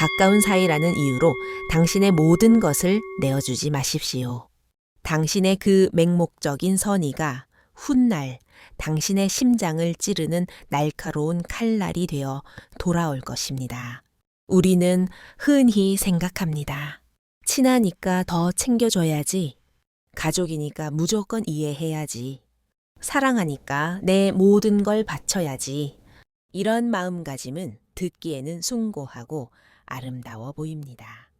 가까운 사이라는 이유로 당신의 모든 것을 내어주지 마십시오. 당신의 그 맹목적인 선의가 훗날 당신의 심장을 찌르는 날카로운 칼날이 되어 돌아올 것입니다. 우리는 흔히 생각합니다. 친하니까 더 챙겨줘야지. 가족이니까 무조건 이해해야지. 사랑하니까 내 모든 걸 바쳐야지. 이런 마음가짐은 듣기에는 숭고하고 아름다워 보입니다.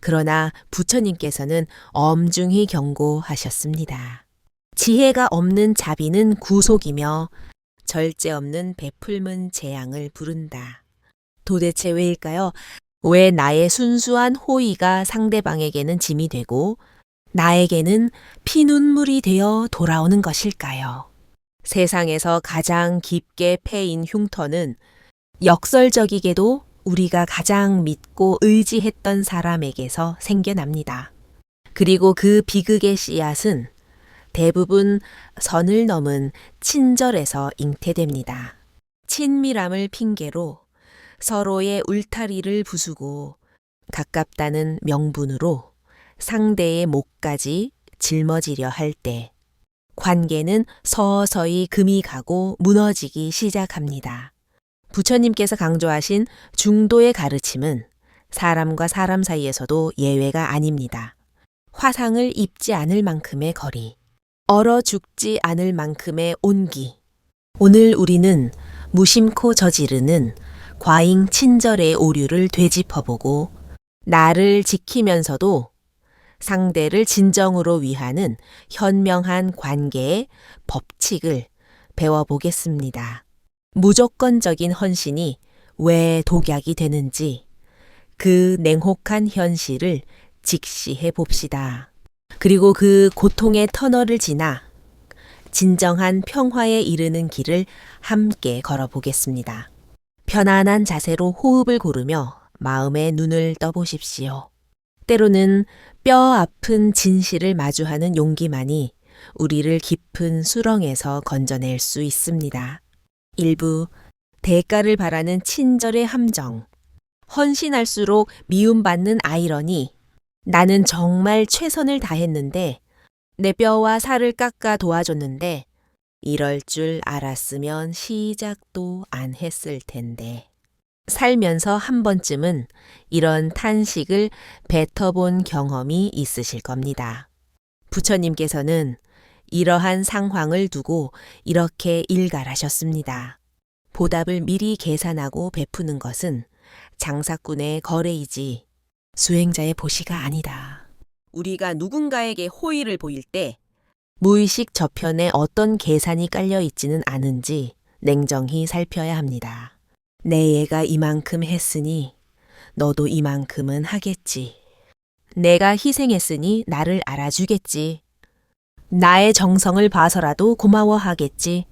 그러나 부처님께서는 엄중히 경고하셨습니다. 지혜가 없는 자비는 구속이며 절제 없는 베풀문 재앙을 부른다. 도대체 왜일까요? 왜 나의 순수한 호의가 상대방에게는 짐이 되고 나에게는 피눈물이 되어 돌아오는 것일까요? 세상에서 가장 깊게 패인 흉터는 역설적이게도 우리가 가장 믿고 의지했던 사람에게서 생겨납니다. 그리고 그 비극의 씨앗은 대부분 선을 넘은 친절에서 잉태됩니다. 친밀함을 핑계로 서로의 울타리를 부수고 가깝다는 명분으로 상대의 목까지 짊어지려 할 때 관계는 서서히 금이 가고 무너지기 시작합니다. 부처님께서 강조하신 중도의 가르침은 사람과 사람 사이에서도 예외가 아닙니다. 화상을 입지 않을 만큼의 거리, 얼어 죽지 않을 만큼의 온기. 오늘 우리는 무심코 저지르는 과잉 친절의 오류를 되짚어보고 나를 지키면서도 상대를 진정으로 위하는 현명한 관계의 법칙을 배워보겠습니다. 무조건적인 헌신이 왜 독약이 되는지 그 냉혹한 현실을 직시해 봅시다. 그리고 그 고통의 터널을 지나 진정한 평화에 이르는 길을 함께 걸어보겠습니다. 편안한 자세로 호흡을 고르며 마음의 눈을 떠보십시오. 때로는 뼈 아픈 진실을 마주하는 용기만이 우리를 깊은 수렁에서 건져낼 수 있습니다. 일부 대가를 바라는 친절의 함정, 헌신할수록 미움받는 아이러니, 나는 정말 최선을 다했는데 내 뼈와 살을 깎아 도와줬는데 이럴 줄 알았으면 시작도 안 했을 텐데. 살면서 한 번쯤은 이런 탄식을 뱉어본 경험이 있으실 겁니다. 부처님께서는 이러한 상황을 두고 이렇게 일갈하셨습니다. 보답을 미리 계산하고 베푸는 것은 장사꾼의 거래이지 수행자의 보시가 아니다. 우리가 누군가에게 호의를 보일 때 무의식 저편에 어떤 계산이 깔려 있지는 않은지 냉정히 살펴야 합니다. 내 얘가 이만큼 했으니 너도 이만큼은 하겠지. 내가 희생했으니 나를 알아주겠지. 나의 정성을 봐서라도 고마워하겠지.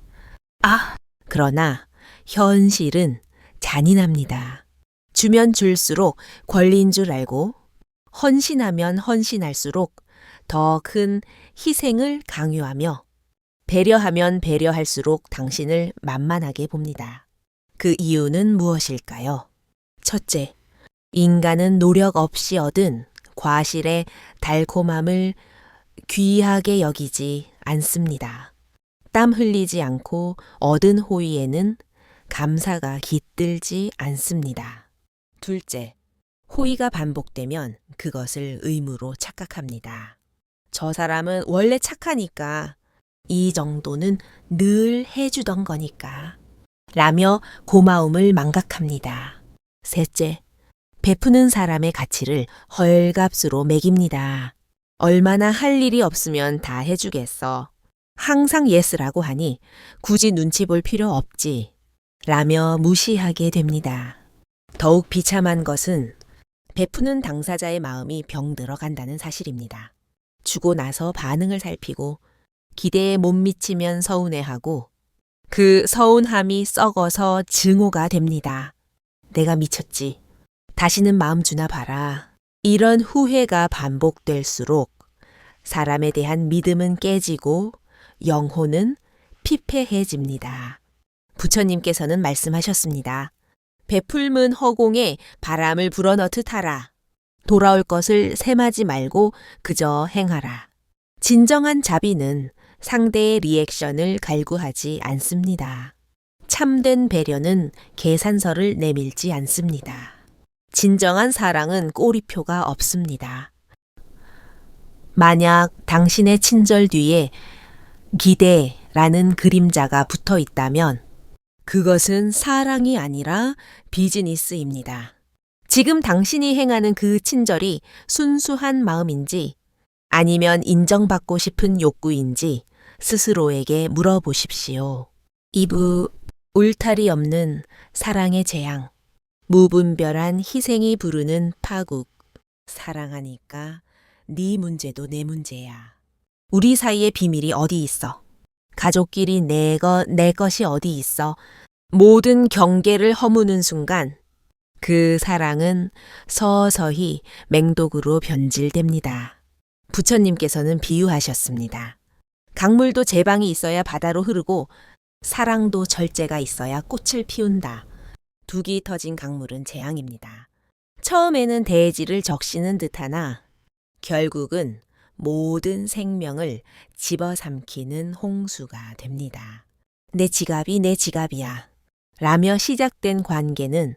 아, 그러나 현실은 잔인합니다. 주면 줄수록 권리인 줄 알고 헌신하면 헌신할수록 더 큰 희생을 강요하며 배려하면 배려할수록 당신을 만만하게 봅니다. 그 이유는 무엇일까요? 첫째, 인간은 노력 없이 얻은 과실의 달콤함을 귀하게 여기지 않습니다. 땀 흘리지 않고 얻은 호의에는 감사가 깃들지 않습니다. 둘째, 호의가 반복되면 그것을 의무로 착각합니다. 저 사람은 원래 착하니까 이 정도는 늘 해주던 거니까 라며 고마움을 망각합니다. 셋째, 베푸는 사람의 가치를 헐값으로 매깁니다. 얼마나 할 일이 없으면 다 해주겠어. 항상 예스라고 하니 굳이 눈치 볼 필요 없지. 라며 무시하게 됩니다. 더욱 비참한 것은 베푸는 당사자의 마음이 병들어 간다는 사실입니다. 주고 나서 반응을 살피고 기대에 못 미치면 서운해하고 그 서운함이 썩어서 증오가 됩니다. 내가 미쳤지. 다시는 마음 주나 봐라. 이런 후회가 반복될수록 사람에 대한 믿음은 깨지고 영혼은 피폐해집니다. 부처님께서는 말씀하셨습니다. 베풀문 허공에 바람을 불어넣듯 하라. 돌아올 것을 셈하지 말고 그저 행하라. 진정한 자비는 상대의 리액션을 갈구하지 않습니다. 참된 배려는 계산서를 내밀지 않습니다. 진정한 사랑은 꼬리표가 없습니다. 만약 당신의 친절 뒤에 기대라는 그림자가 붙어 있다면 그것은 사랑이 아니라 비즈니스입니다. 지금 당신이 행하는 그 친절이 순수한 마음인지 아니면 인정받고 싶은 욕구인지 스스로에게 물어보십시오. 2부 울타리 없는 사랑의 재앙 무분별한 희생이 부르는 파국 사랑하니까 네 문제도 내 문제야. 우리 사이의 비밀이 어디 있어? 가족끼리 내 것, 내 것이 어디 있어? 모든 경계를 허무는 순간 그 사랑은 서서히 맹독으로 변질됩니다. 부처님께서는 비유하셨습니다. 강물도 제방이 있어야 바다로 흐르고 사랑도 절제가 있어야 꽃을 피운다. 둑이 터진 강물은 재앙입니다. 처음에는 대지를 적시는 듯하나 결국은 모든 생명을 집어삼키는 홍수가 됩니다. 내 지갑이 내 지갑이야. 라며 시작된 관계는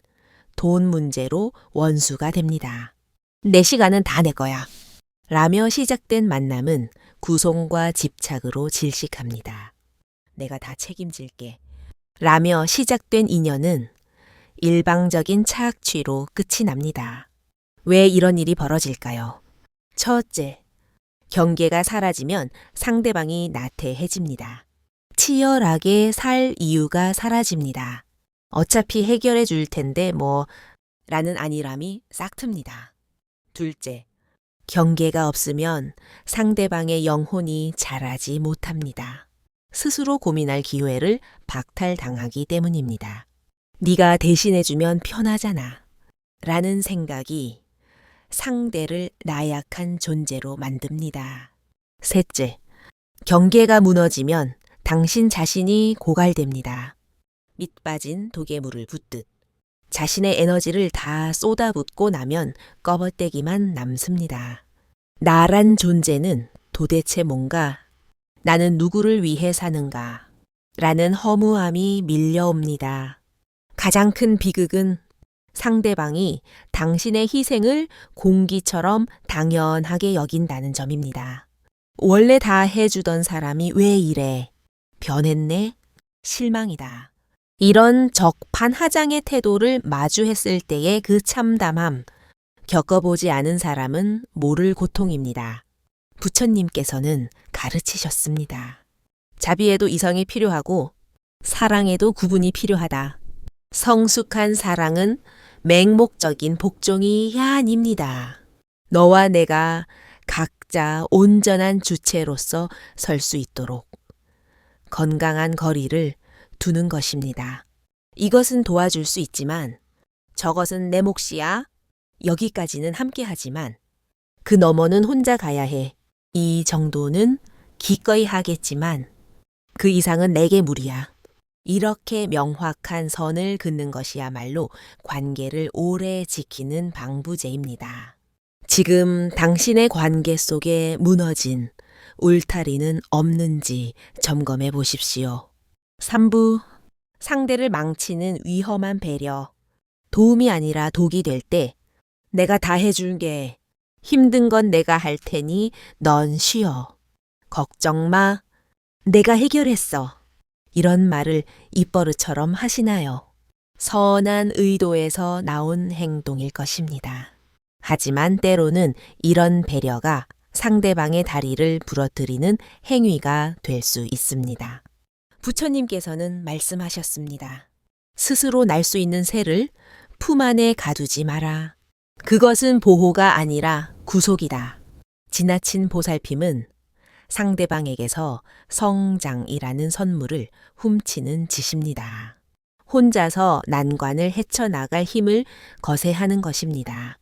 돈 문제로 원수가 됩니다. 내 시간은 다 내 거야. 라며 시작된 만남은 구속과 집착으로 질식합니다. 내가 다 책임질게. 라며 시작된 인연은 일방적인 차악취로 끝이 납니다. 왜 이런 일이 벌어질까요? 첫째, 경계가 사라지면 상대방이 나태해집니다. 치열하게 살 이유가 사라집니다. 어차피 해결해 줄 텐데 뭐 라는 안일함이 싹 틉니다. 둘째, 경계가 없으면 상대방의 영혼이 자라지 못합니다. 스스로 고민할 기회를 박탈당하기 때문입니다. 네가 대신해주면 편하잖아. 라는 생각이 상대를 나약한 존재로 만듭니다. 셋째, 경계가 무너지면 당신 자신이 고갈됩니다. 밑빠진 독에물을 붓듯 자신의 에너지를 다 쏟아붓고 나면 꺼버떼기만 남습니다. 나란 존재는 도대체 뭔가 나는 누구를 위해 사는가 라는 허무함이 밀려옵니다. 가장 큰 비극은 상대방이 당신의 희생을 공기처럼 당연하게 여긴다는 점입니다. 원래 다 해주던 사람이 왜 이래? 변했네? 실망이다. 이런 적반하장의 태도를 마주했을 때의 그 참담함, 겪어보지 않은 사람은 모를 고통입니다. 부처님께서는 가르치셨습니다. 자비에도 이성이 필요하고 사랑에도 구분이 필요하다. 성숙한 사랑은 맹목적인 복종이 아닙니다. 너와 내가 각자 온전한 주체로서 설 수 있도록 건강한 거리를 두는 것입니다. 이것은 도와줄 수 있지만 저것은 내 몫이야. 여기까지는 함께 하지만 그 너머는 혼자 가야 해. 이 정도는 기꺼이 하겠지만 그 이상은 내게 무리야. 이렇게 명확한 선을 긋는 것이야말로 관계를 오래 지키는 방부제입니다. 지금 당신의 관계 속에 무너진 울타리는 없는지 점검해 보십시오. 3부 상대를 망치는 위험한 배려. 도움이 아니라 독이 될 때 내가 다 해줄게. 힘든 건 내가 할 테니 넌 쉬어. 걱정 마. 내가 해결했어. 이런 말을 입버릇처럼 하시나요? 선한 의도에서 나온 행동일 것입니다. 하지만 때로는 이런 배려가 상대방의 다리를 부러뜨리는 행위가 될 수 있습니다. 부처님께서는 말씀하셨습니다. 스스로 날 수 있는 새를 품 안에 가두지 마라. 그것은 보호가 아니라 구속이다. 지나친 보살핌은 상대방에게서 성장이라는 선물을 훔치는 짓입니다. 혼자서 난관을 헤쳐나갈 힘을 거세하는 것입니다.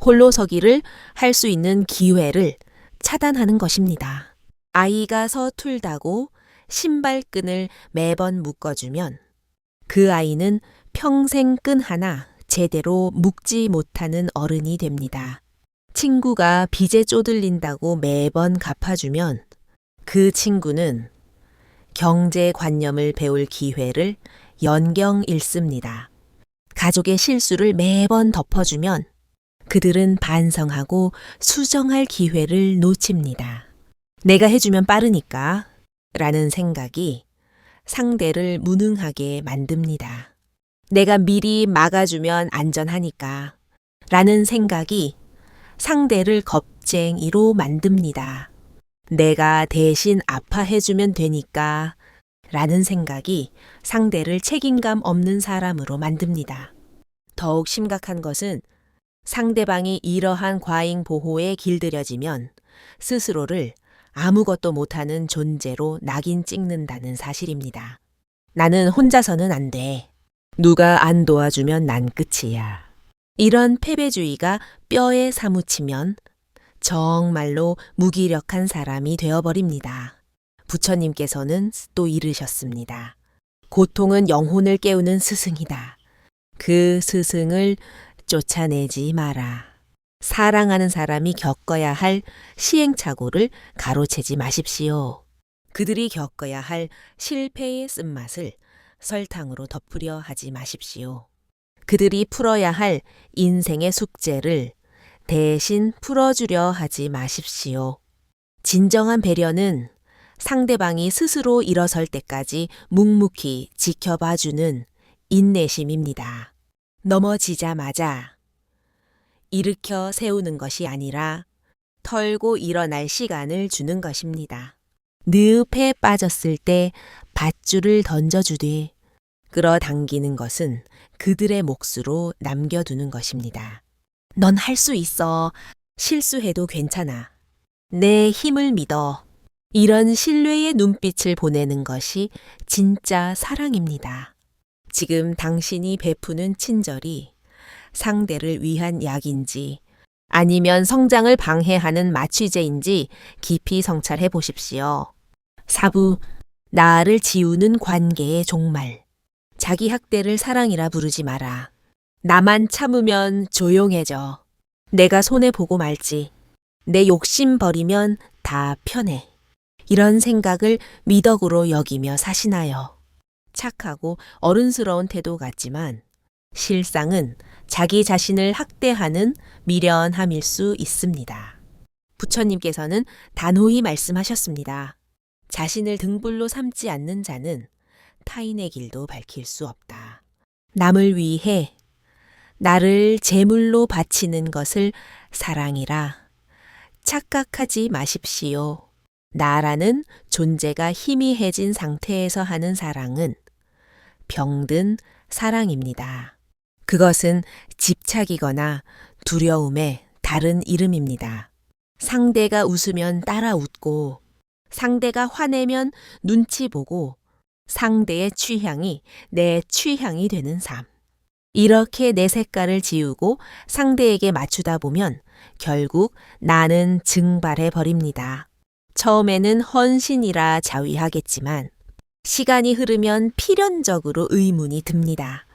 홀로 서기를 할 수 있는 기회를 차단하는 것입니다. 아이가 서툴다고 신발끈을 매번 묶어주면 그 아이는 평생 끈 하나 제대로 묶지 못하는 어른이 됩니다. 친구가 빚에 쪼들린다고 매번 갚아주면 그 친구는 경제관념을 배울 기회를 연경 잃습니다. 가족의 실수를 매번 덮어주면 그들은 반성하고 수정할 기회를 놓칩니다. 내가 해주면 빠르니까 라는 생각이 상대를 무능하게 만듭니다. 내가 미리 막아주면 안전하니까 라는 생각이 상대를 겁쟁이로 만듭니다. 내가 대신 아파해주면 되니까 라는 생각이 상대를 책임감 없는 사람으로 만듭니다. 더욱 심각한 것은 상대방이 이러한 과잉 보호에 길들여지면 스스로를 아무것도 못하는 존재로 낙인 찍는다는 사실입니다. 나는 혼자서는 안 돼. 누가 안 도와주면 난 끝이야. 이런 패배주의가 뼈에 사무치면 정말로 무기력한 사람이 되어버립니다. 부처님께서는 또 이르셨습니다. 고통은 영혼을 깨우는 스승이다. 그 스승을 쫓아내지 마라. 사랑하는 사람이 겪어야 할 시행착오를 가로채지 마십시오. 그들이 겪어야 할 실패의 쓴맛을 설탕으로 덮으려 하지 마십시오. 그들이 풀어야 할 인생의 숙제를 대신 풀어주려 하지 마십시오. 진정한 배려는 상대방이 스스로 일어설 때까지 묵묵히 지켜봐주는 인내심입니다. 넘어지자마자 일으켜 세우는 것이 아니라 털고 일어날 시간을 주는 것입니다. 늪에 빠졌을 때 밧줄을 던져주되 끌어당기는 것은 그들의 몫으로 남겨두는 것입니다. 넌 할 수 있어. 실수해도 괜찮아. 내 힘을 믿어. 이런 신뢰의 눈빛을 보내는 것이 진짜 사랑입니다. 지금 당신이 베푸는 친절이 상대를 위한 약인지 아니면 성장을 방해하는 마취제인지 깊이 성찰해 보십시오. 사부, 나를 지우는 관계의 종말. 자기 학대를 사랑이라 부르지 마라. 나만 참으면 조용해져. 내가 손해보고 말지. 내 욕심 버리면 다 편해. 이런 생각을 미덕으로 여기며 사시나요. 착하고 어른스러운 태도 같지만 실상은 자기 자신을 학대하는 미련함일 수 있습니다. 부처님께서는 단호히 말씀하셨습니다. 자신을 등불로 삼지 않는 자는 타인의 길도 밝힐 수 없다. 남을 위해 나를 제물로 바치는 것을 사랑이라 착각하지 마십시오. 나라는 존재가 희미해진 상태에서 하는 사랑은 병든 사랑입니다. 그것은 집착이거나 두려움의 다른 이름입니다. 상대가 웃으면 따라 웃고, 상대가 화내면 눈치 보고, 상대의 취향이 내 취향이 되는 삶. 이렇게 내 색깔을 지우고 상대에게 맞추다 보면 결국 나는 증발해 버립니다. 처음에는 헌신이라 자위하겠지만 시간이 흐르면 필연적으로 의문이 듭니다.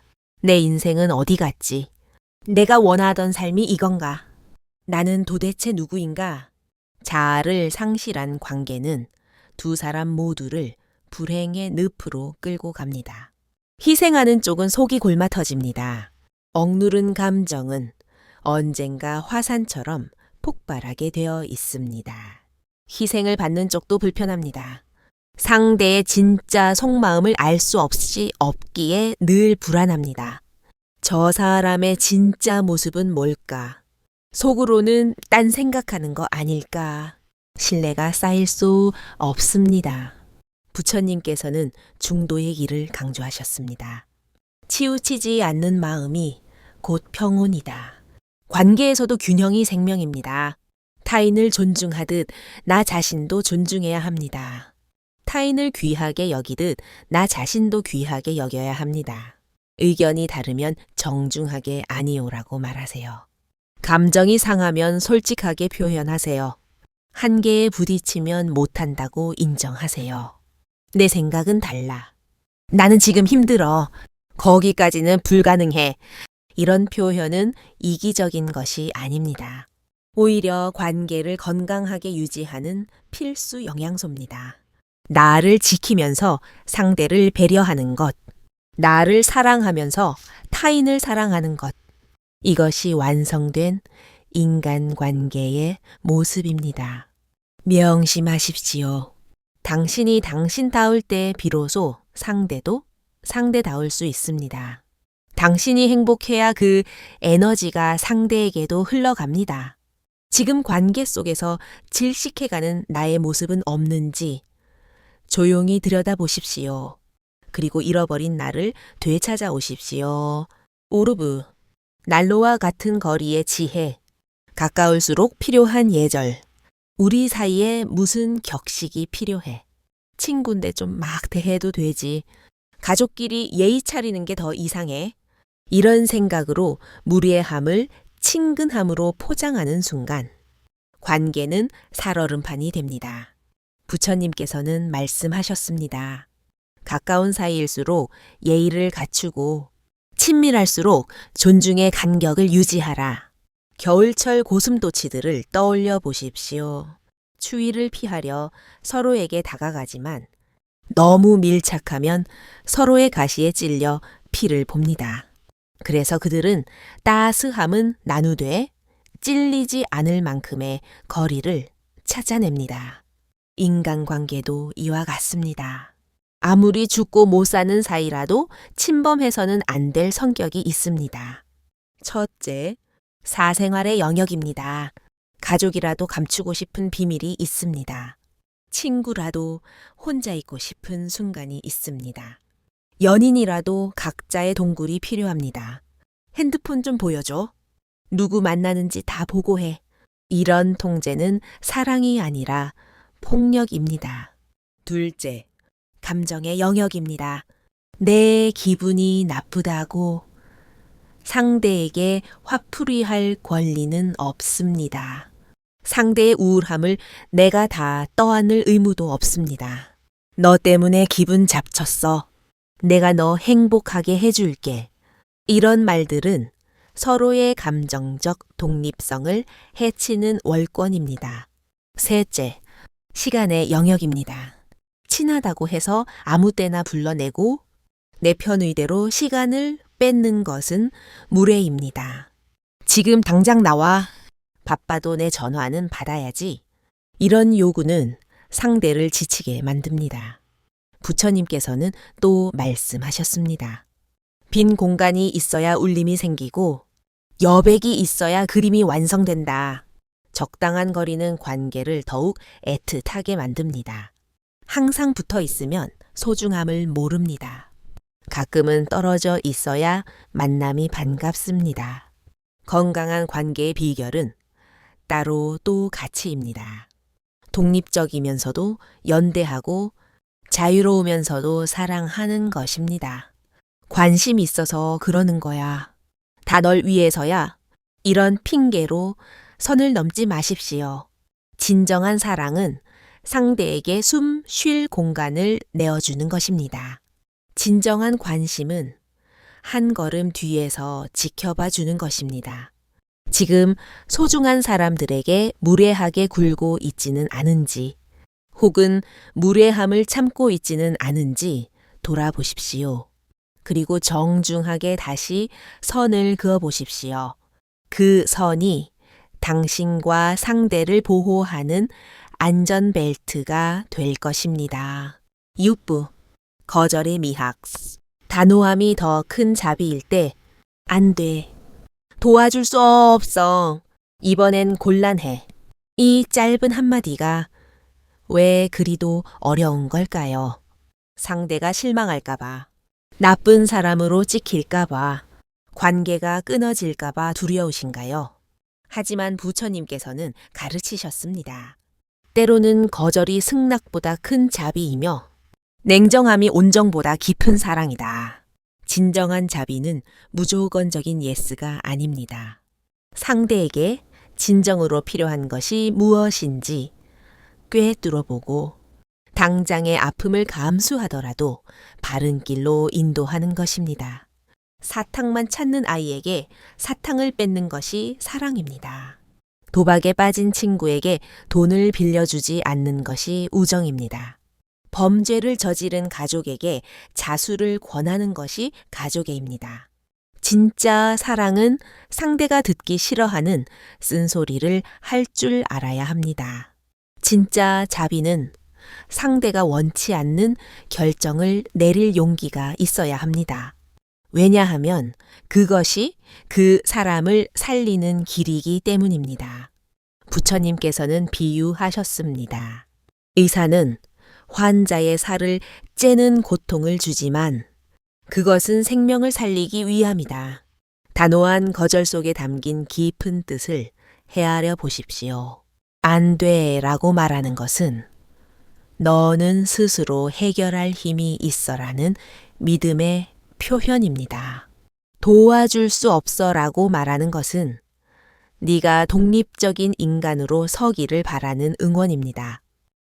내 인생은 어디 갔지? 내가 원하던 삶이 이건가? 나는 도대체 누구인가? 자아를 상실한 관계는 두 사람 모두를 불행의 늪으로 끌고 갑니다. 희생하는 쪽은 속이 골마 터집니다. 억누른 감정은 언젠가 화산처럼 폭발하게 되어 있습니다. 희생을 받는 쪽도 불편합니다. 상대의 진짜 속마음을 알 수 없이 없기에 늘 불안합니다. 저 사람의 진짜 모습은 뭘까? 속으로는 딴 생각하는 거 아닐까? 신뢰가 쌓일 수 없습니다. 부처님께서는 중도의 길을 강조하셨습니다. 치우치지 않는 마음이 곧 평온이다. 관계에서도 균형이 생명입니다. 타인을 존중하듯 나 자신도 존중해야 합니다. 타인을 귀하게 여기듯 나 자신도 귀하게 여겨야 합니다. 의견이 다르면 정중하게 아니오라고 말하세요. 감정이 상하면 솔직하게 표현하세요. 한계에 부딪히면 못한다고 인정하세요. 내 생각은 달라. 나는 지금 힘들어. 거기까지는 불가능해. 이런 표현은 이기적인 것이 아닙니다. 오히려 관계를 건강하게 유지하는 필수 영양소입니다. 나를 지키면서 상대를 배려하는 것, 나를 사랑하면서 타인을 사랑하는 것. 이것이 완성된 인간관계의 모습입니다. 명심하십시오. 당신이 당신다울 때 비로소 상대도 상대다울 수 있습니다. 당신이 행복해야 그 에너지가 상대에게도 흘러갑니다. 지금 관계 속에서 질식해가는 나의 모습은 없는지 조용히 들여다보십시오. 그리고 잃어버린 나를 되찾아 오십시오. 오르브, 난로와 같은 거리의 지혜, 가까울수록 필요한 예절. 우리 사이에 무슨 격식이 필요해. 친군데 좀 막 대해도 되지. 가족끼리 예의 차리는 게 더 이상해. 이런 생각으로 무례함을 친근함으로 포장하는 순간 관계는 살얼음판이 됩니다. 부처님께서는 말씀하셨습니다. 가까운 사이일수록 예의를 갖추고 친밀할수록 존중의 간격을 유지하라. 겨울철 고슴도치들을 떠올려 보십시오. 추위를 피하려 서로에게 다가가지만 너무 밀착하면 서로의 가시에 찔려 피를 봅니다. 그래서 그들은 따스함은 나누되 찔리지 않을 만큼의 거리를 찾아냅니다. 인간관계도 이와 같습니다. 아무리 죽고 못 사는 사이라도 침범해서는 안 될 성격이 있습니다. 첫째, 사생활의 영역입니다. 가족이라도 감추고 싶은 비밀이 있습니다. 친구라도 혼자 있고 싶은 순간이 있습니다. 연인이라도 각자의 동굴이 필요합니다. 핸드폰 좀 보여줘. 누구 만나는지 다 보고해. 이런 통제는 사랑이 아니라 폭력입니다. 둘째, 감정의 영역입니다. 내 기분이 나쁘다고 상대에게 화풀이할 권리는 없습니다. 상대의 우울함을 내가 다 떠안을 의무도 없습니다. 너 때문에 기분 잡쳤어. 내가 너 행복하게 해줄게. 이런 말들은 서로의 감정적 독립성을 해치는 월권입니다. 셋째, 시간의 영역입니다. 친하다고 해서 아무 때나 불러내고 내 편의대로 시간을 뺏는 것은 무례입니다. 지금 당장 나와. 바빠도 내 전화는 받아야지. 이런 요구는 상대를 지치게 만듭니다. 부처님께서는 또 말씀하셨습니다. 빈 공간이 있어야 울림이 생기고 여백이 있어야 그림이 완성된다. 적당한 거리는 관계를 더욱 애틋하게 만듭니다. 항상 붙어 있으면 소중함을 모릅니다. 가끔은 떨어져 있어야 만남이 반갑습니다. 건강한 관계의 비결은 따로 또 가치입니다. 독립적이면서도 연대하고 자유로우면서도 사랑하는 것입니다. 관심 있어서 그러는 거야. 다 널 위해서야. 이런 핑계로 선을 넘지 마십시오. 진정한 사랑은 상대에게 숨 쉴 공간을 내어주는 것입니다. 진정한 관심은 한 걸음 뒤에서 지켜봐 주는 것입니다. 지금 소중한 사람들에게 무례하게 굴고 있지는 않은지, 혹은 무례함을 참고 있지는 않은지 돌아보십시오. 그리고 정중하게 다시 선을 그어 보십시오. 그 선이 당신과 상대를 보호하는 안전벨트가 될 것입니다. 6부 거절의 미학 단호함이 더 큰 자비일 때 안 돼. 도와줄 수 없어. 이번엔 곤란해. 이 짧은 한마디가 왜 그리도 어려운 걸까요? 상대가 실망할까봐, 나쁜 사람으로 찍힐까봐, 관계가 끊어질까봐 두려우신가요? 하지만 부처님께서는 가르치셨습니다. 때로는 거절이 승낙보다 큰 자비이며 냉정함이 온정보다 깊은 사랑이다. 진정한 자비는 무조건적인 예스가 아닙니다. 상대에게 진정으로 필요한 것이 무엇인지 꿰뚫어보고 당장의 아픔을 감수하더라도 바른 길로 인도하는 것입니다. 사탕만 찾는 아이에게 사탕을 뺏는 것이 사랑입니다. 도박에 빠진 친구에게 돈을 빌려주지 않는 것이 우정입니다. 범죄를 저지른 가족에게 자수를 권하는 것이 가족애입니다. 진짜 사랑은 상대가 듣기 싫어하는 쓴소리를 할 줄 알아야 합니다. 진짜 자비는 상대가 원치 않는 결정을 내릴 용기가 있어야 합니다. 왜냐하면 그것이 그 사람을 살리는 길이기 때문입니다. 부처님께서는 비유하셨습니다. 의사는 환자의 살을 째는 고통을 주지만 그것은 생명을 살리기 위함이다. 단호한 거절 속에 담긴 깊은 뜻을 헤아려 보십시오. 안 돼 라고 말하는 것은 너는 스스로 해결할 힘이 있어라는 믿음의 표현입니다. 도와줄 수 없어라고 말하는 것은 네가 독립적인 인간으로 서기를 바라는 응원입니다.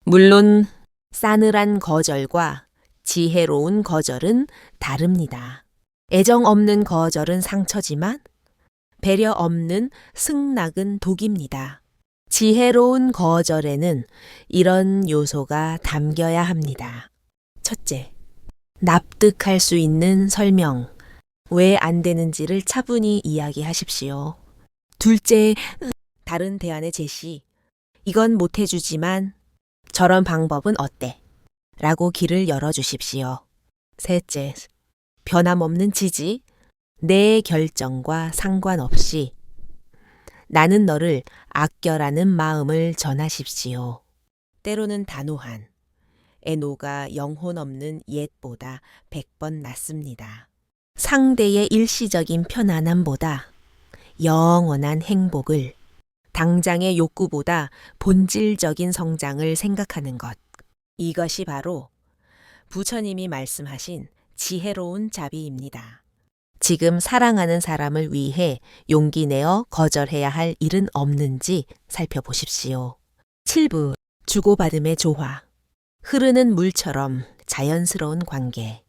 물론 싸늘한 거절과 지혜로운 거절은 다릅니다. 애정 없는 거절은 상처지만 배려 없는 승낙은 독입니다. 지혜로운 거절에는 이런 요소가 담겨야 합니다. 첫째, 납득할 수 있는 설명. 왜 안 되는지를 차분히 이야기하십시오. 둘째, 다른 대안의 제시. 이건 못 해주지만 저런 방법은 어때? 라고 길을 열어주십시오. 셋째, 변함없는 지지. 내 결정과 상관없이 나는 너를 아껴라는 마음을 전하십시오. 때로는 단호한 애노가 영혼 없는 옛보다 백번 낫습니다. 상대의 일시적인 편안함보다 영원한 행복을 당장의 욕구보다 본질적인 성장을 생각하는 것. 이것이 바로 부처님이 말씀하신 지혜로운 자비입니다. 지금 사랑하는 사람을 위해 용기 내어 거절해야 할 일은 없는지 살펴보십시오. 7부 주고받음의 조화 흐르는 물처럼 자연스러운 관계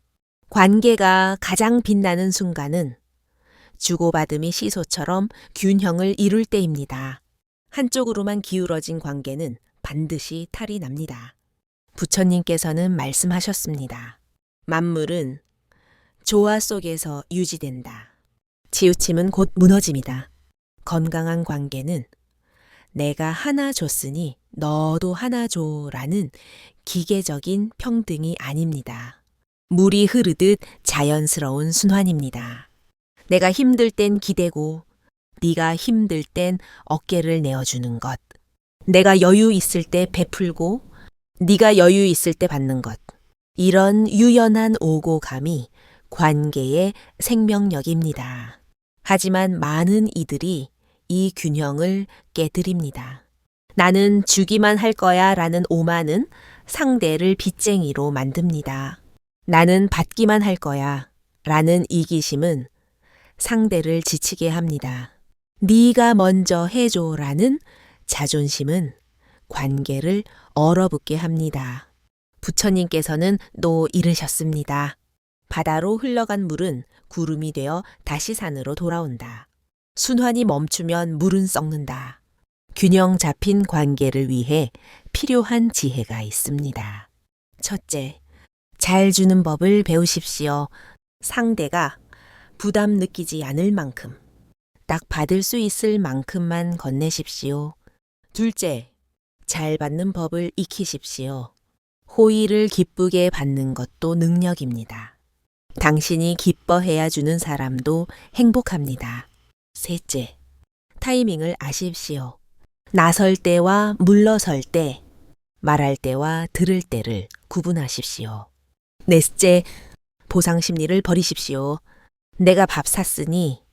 관계가 가장 빛나는 순간은 주고받음이 시소처럼 균형을 이룰 때입니다. 한쪽으로만 기울어진 관계는 반드시 탈이 납니다. 부처님께서는 말씀하셨습니다. 만물은 조화 속에서 유지된다. 치우침은 곧 무너짐이다. 건강한 관계는 내가 하나 줬으니 너도 하나 줘라는 기계적인 평등이 아닙니다. 물이 흐르듯 자연스러운 순환입니다. 내가 힘들 땐 기대고 네가 힘들 땐 어깨를 내어주는 것. 내가 여유 있을 때 베풀고 네가 여유 있을 때 받는 것. 이런 유연한 오고 감이 관계의 생명력입니다. 하지만 많은 이들이 이 균형을 깨뜨립니다. 나는 주기만 할 거야 라는 오만은 상대를 빚쟁이로 만듭니다. 나는 받기만 할 거야 라는 이기심은 상대를 지치게 합니다. 네가 먼저 해줘라는 자존심은 관계를 얼어붙게 합니다. 부처님께서는 또 이르셨습니다. 바다로 흘러간 물은 구름이 되어 다시 산으로 돌아온다. 순환이 멈추면 물은 썩는다. 균형 잡힌 관계를 위해 필요한 지혜가 있습니다. 첫째, 잘 주는 법을 배우십시오. 상대가 부담 느끼지 않을 만큼, 딱 받을 수 있을 만큼만 건네십시오. 둘째, 잘 받는 법을 익히십시오. 호의를 기쁘게 받는 것도 능력입니다. 당신이 기뻐해야 주는 사람도 행복합니다. 셋째, 타이밍을 아십시오. 나설 때와 물러설 때, 말할 때와 들을 때를 구분하십시오. 넷째, 보상 심리를 버리십시오. 내가 밥 샀으니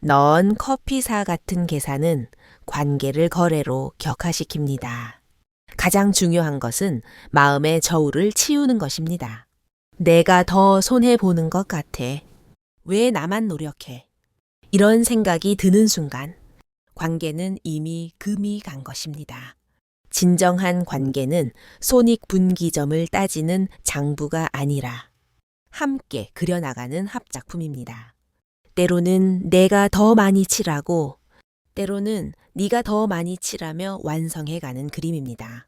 넌 커피 사 같은 계산은 관계를 거래로 격화시킵니다. 가장 중요한 것은 마음의 저울을 치우는 것입니다. 내가 더 손해보는 것 같아. 왜 나만 노력해? 이런 생각이 드는 순간 관계는 이미 금이 간 것입니다. 진정한 관계는 손익 분기점을 따지는 장부가 아니라 함께 그려나가는 합작품입니다. 때로는 내가 더 많이 칠하고 때로는 네가 더 많이 칠하며 완성해가는 그림입니다.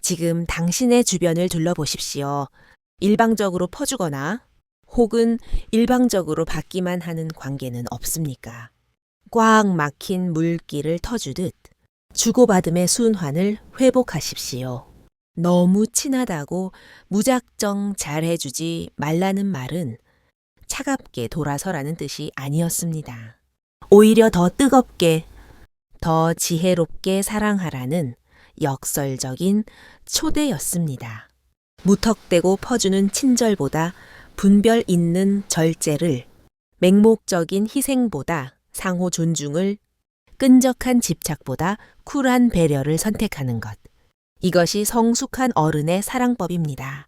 지금 당신의 주변을 둘러보십시오. 일방적으로 퍼주거나 혹은 일방적으로 받기만 하는 관계는 없습니까? 꽉 막힌 물길을 터주듯 주고받음의 순환을 회복하십시오. 너무 친하다고 무작정 잘해주지 말라는 말은 차갑게 돌아서라는 뜻이 아니었습니다. 오히려 더 뜨겁게, 더 지혜롭게 사랑하라는 역설적인 초대였습니다. 무턱대고 퍼주는 친절보다 분별 있는 절제를, 맹목적인 희생보다 상호 존중을, 끈적한 집착보다 쿨한 배려를 선택하는 것. 이것이 성숙한 어른의 사랑법입니다.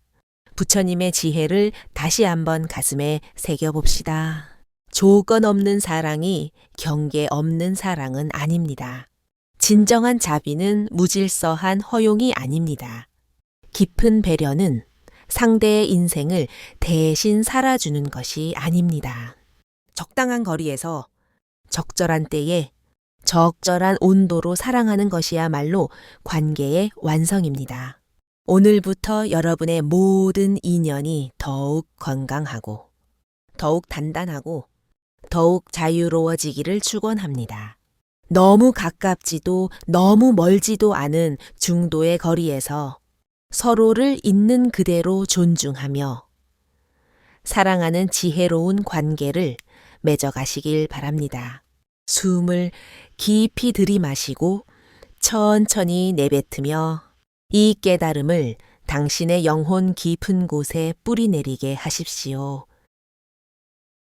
부처님의 지혜를 다시 한번 가슴에 새겨봅시다. 조건 없는 사랑이 경계 없는 사랑은 아닙니다. 진정한 자비는 무질서한 허용이 아닙니다. 깊은 배려는 상대의 인생을 대신 살아주는 것이 아닙니다. 적당한 거리에서 적절한 때에 적절한 온도로 사랑하는 것이야말로 관계의 완성입니다. 오늘부터 여러분의 모든 인연이 더욱 건강하고, 더욱 단단하고, 더욱 자유로워지기를 축원합니다. 너무 가깝지도 너무 멀지도 않은 중도의 거리에서 서로를 있는 그대로 존중하며 사랑하는 지혜로운 관계를 맺어가시길 바랍니다. 숨을 깊이 들이마시고 천천히 내뱉으며 이 깨달음을 당신의 영혼 깊은 곳에 뿌리내리게 하십시오.